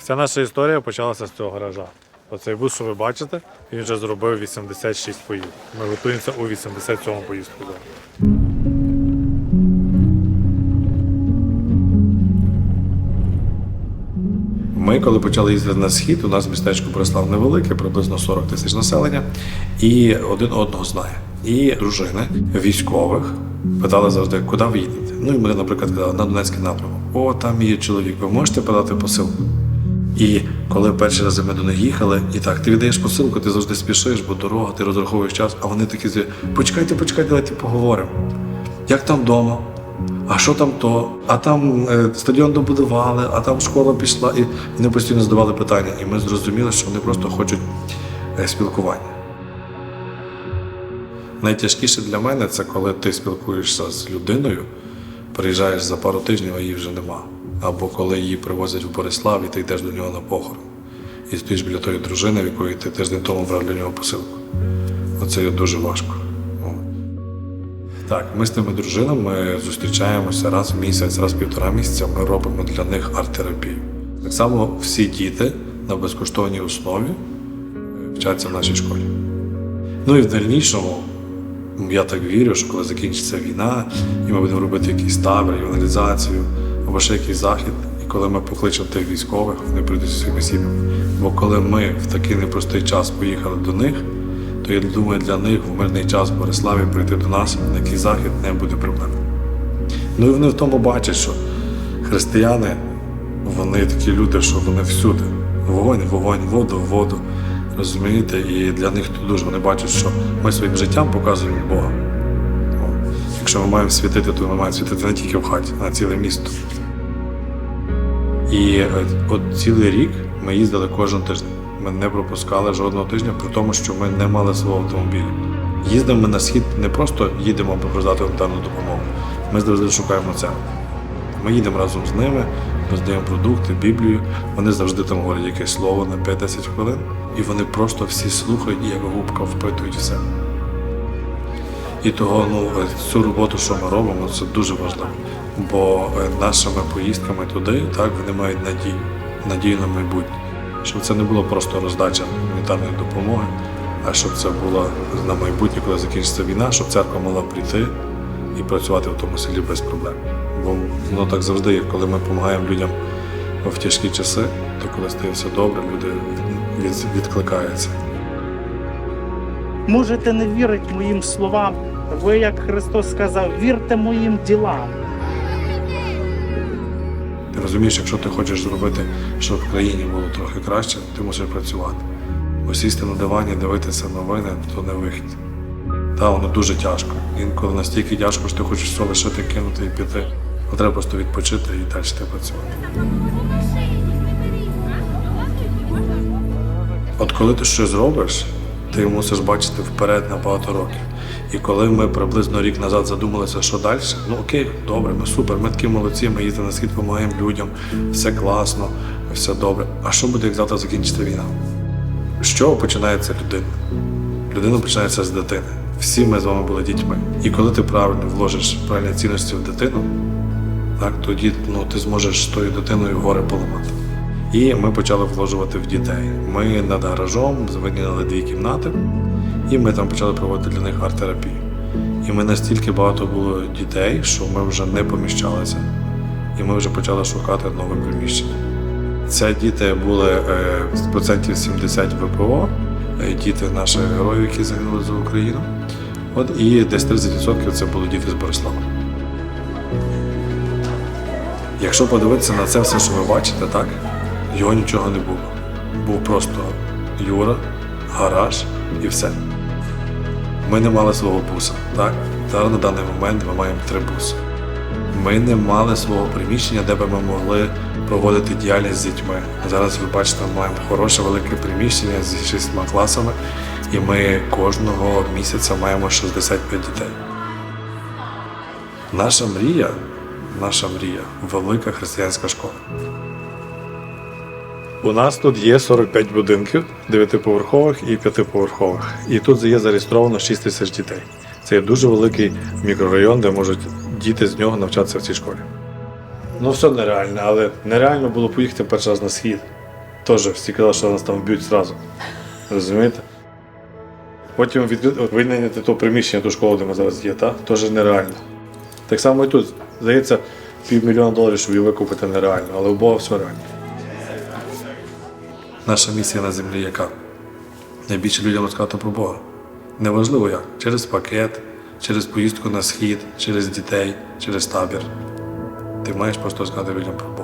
Вся наша історія почалася з цього гаража. Оцей бус, що ви бачите, він вже зробив 86 поїздок. Ми готуємося у 87-му поїздку. Ми, коли почали їздити на схід, у нас містечко Борислав невелике, приблизно 40 тисяч населення, і один одного знає. І дружини військових питали завжди, куди ви їдете. Ну і ми, наприклад, казали, на Донецький напрямок. О, там є чоловік, ви можете подати посилку? І коли перші рази ми до них їхали, і так, ти віддаєш посилку, ти завжди спішиш, бо дорога, ти розраховуєш час, а вони такі зі, почекайте, почекайте, давайте поговоримо. Як там вдома? А що там то? А там е, стадіон добудували, а там школа пішла. І вони постійно задавали питання. І ми зрозуміли, що вони просто хочуть е, спілкування. Найтяжкіше для мене це коли ти спілкуєшся з людиною, приїжджаєш за пару тижнів, а її вже нема. Або коли її привозять в Борислав, і ти йдеш до нього на похорон. І стоїш біля тої дружини, в якої ти тиждень тому брав для нього посилку. Оце є дуже важко. Так, ми з тими дружинами зустрічаємося раз в місяць, раз в півтора місяця. Ми робимо для них арт-терапію. Так само всі діти на безкоштовній основі е, вчаться в нашій школі. Ну і в дальнішому, я так вірю, що коли закінчиться війна, і ми будемо робити якийсь табір, евангелізацію або ще якийсь захід, і коли ми покличемо тих військових, вони прийдуть зі своїми сім'ями. Бо коли ми в такий непростий час поїхали до них, то я думаю, для них в мирний час в Бориславі прийти до нас на який захід не буде проблем. Ну і вони в тому бачать, що християни, вони такі люди, що вони всюди. Вогонь, вогонь, воду, воду. Розумієте? І для них тут дуже вони бачать, що ми своїм життям показуємо Бога. Якщо ми маємо світити, то ми маємо світити не тільки в хаті, а ціле місто. І е, от цілий рік ми їздили кожен тиждень. Ми не пропускали жодного тижня, при тому, що ми не мали свого автомобіля. Їздимо ми на схід не просто їдемо аби роздати гуманітарну допомогу. Ми завжди шукаємо церкву. Ми їдемо разом з ними, роздаємо продукти, Біблію. Вони завжди там говорять якесь слово на 5-10 хвилин, і вони просто всі слухають і як губка впитують все. І того ну, цю роботу, що ми робимо, це дуже важливо. Бо е, нашими поїздками туди так вони мають надію, надію на майбутнє. Щоб це не було просто роздача гуманітарної допомоги, а щоб це було на майбутнє, коли закінчиться війна, щоб церква могла прийти і працювати в тому селі без проблем. Бо воно так завжди є, коли ми допомагаємо людям в тяжкі часи, то коли стає все добре, люди від, відкликаються. Можете не вірити моїм словам. Ви, як Христос сказав, вірте моїм ділам. Розумієш, якщо ти хочеш зробити, щоб в країні було трохи краще, ти мусиш працювати. Бо сісти на дивані, дивитися новини, то не вихід. Та воно дуже тяжко. Інколи настільки тяжко, що ти хочеш все лишити, кинути і піти. А треба просто відпочити і далі ти працювати. От коли ти щось робиш, ти мусиш бачити вперед на багато років. І коли ми приблизно рік назад задумалися, що далі, ну окей, добре, ми супер, ми такі молодці, ми їздимо на схід, допомагаємо людям, все класно, все добре. А що буде, як завтра закінчиться війна? З чого починається людина? Людина починається з дитини. Всі ми з вами були дітьми. І коли ти правильно вложиш правильні цінності в дитину, так, тоді ну, ти зможеш з тою дитиною гори поламати. І ми почали вложувати в дітей. Ми над гаражом виділили дві кімнати, і ми там почали проводити для них арт-терапію. І ми настільки багато було дітей, що ми вже не поміщалися, і ми вже почали шукати нове приміщення. Це діти були е, з процентів 70 ВПО, е, діти наших героїв, які загинули за Україну. От і десь 30% це були діти з Борислава. Якщо подивитися на це все, що ви бачите, так, його нічого не було. Був просто Юра, гараж і все. Ми не мали свого буса, так? Зараз на даний момент ми маємо три буси. Ми не мали свого приміщення, де би ми могли проводити діяльність з дітьми. Зараз ви бачите, ми маємо хороше велике приміщення зі шістьма класами, і ми кожного місяця маємо 65 дітей. Наша мрія, наша мрія велика християнська школа. У нас тут є 45 будинків, 9-поверхових і 5-поверхових. І тут є зареєстровано 6 тисяч дітей. Це є дуже великий мікрорайон, де можуть діти з нього навчатися в цій школі. Ну, все нереально, але нереально було поїхати перший раз на схід. Теж всі казали, що нас там вб'ють зразу. Розумієте? Потім винайняти то приміщення, ту школу, де ми зараз є, та? теж нереально. Так само і тут. Здається, півмільйона доларів, щоб її викупити нереально, але у Бога все реально. Наша місія на землі яка? Найбільше людям розказати про Бога. Неважливо як. Через пакет, через поїздку на схід, через дітей, через табір. Ти маєш просто розказати людям про Бога.